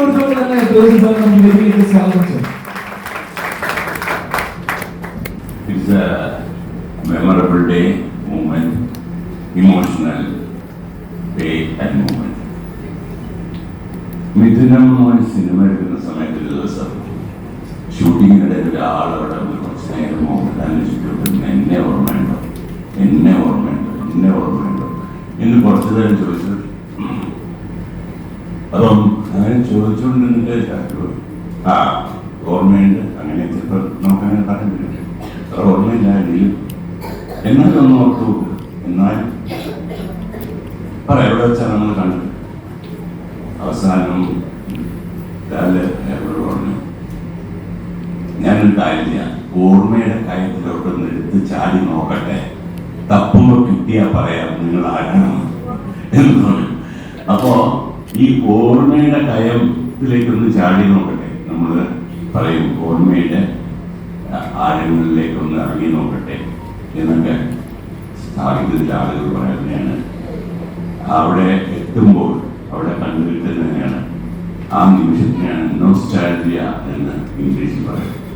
കൊടുത്തുകൊണ്ട് തന്നെ ജോസി സാർ നമുക്ക് വേദിയിലേക്ക് സ്വാഗതം ചെയ്യും It's a memorable day, moment, emotional day and moment. മിഥുനം മോൻ സിനിമ എടുക്കുന്ന സമയത്ത് ദിവസം ഷൂട്ടിങ്ങിനിടയിൽ ഒരാളവിടെ ഒരു നേരം മോഹൻലാലിനെ ചുറ്റും എന്നെ ഓർമ്മയുണ്ടോ? എന്നെ ഓർമ്മയുണ്ടോ? എന്നെ ഓർമ്മയുണ്ടോ? എന്ന് കുറച്ചു ചോദിച്ചു. അപ്പം അങ്ങനെ ചോദിച്ചുകൊണ്ടിരുന്നിട്ട് ചാറ്റു, ആ ഓർമ്മയുണ്ട്. അങ്ങനെ ചിലപ്പോൾ നമുക്കങ്ങനെ പറയാൻ പറ്റില്ല. അത്ര ഓർമ്മയില്ല എങ്കിലും എന്നാലും ഒന്ന് ഓർത്തു നോക്ക്. എന്നാൽ പറ എവിടെ വെച്ചാൽ നമ്മൾ കണ്ടത്? അവസാനം എന്നോട് പറഞ്ഞു ഞാനൊരു കാര്യം ചെയ്യാം ഓർമ്മയുടെ കാര്യത്തിലോട്ടൊന്ന് എടുത്ത് ചാടി നോക്കട്ടെ. തപ്പുമ്പോൾ കിട്ടിയാ പറയാം. നിങ്ങൾ ആരാണ് എന്ന് പറഞ്ഞു. അപ്പോ ഈ ഓർമ്മയുടെ കയത്തിലേക്കൊന്ന് ചാടി നോക്കട്ടെ. നമ്മൾ പറയും ഓർമ്മയുടെ ആഴങ്ങളിലേക്കൊന്ന് ഇറങ്ങി നോക്കട്ടെ എന്നൊക്കെ സ്ഥാപിക്കുന്നതിൽ ആളുകൾ പറയുന്നതാണ് അവിടെ എത്തുമ്പോൾ അവിടെ കണ്ടുകിട്ടുന്നതിനാണ് ആ നിമിഷത്തിനാണ് നോസ്റ്റാൾജിയ എന്ന് ഇംഗ്ലീഷിൽ പറയുന്നത്.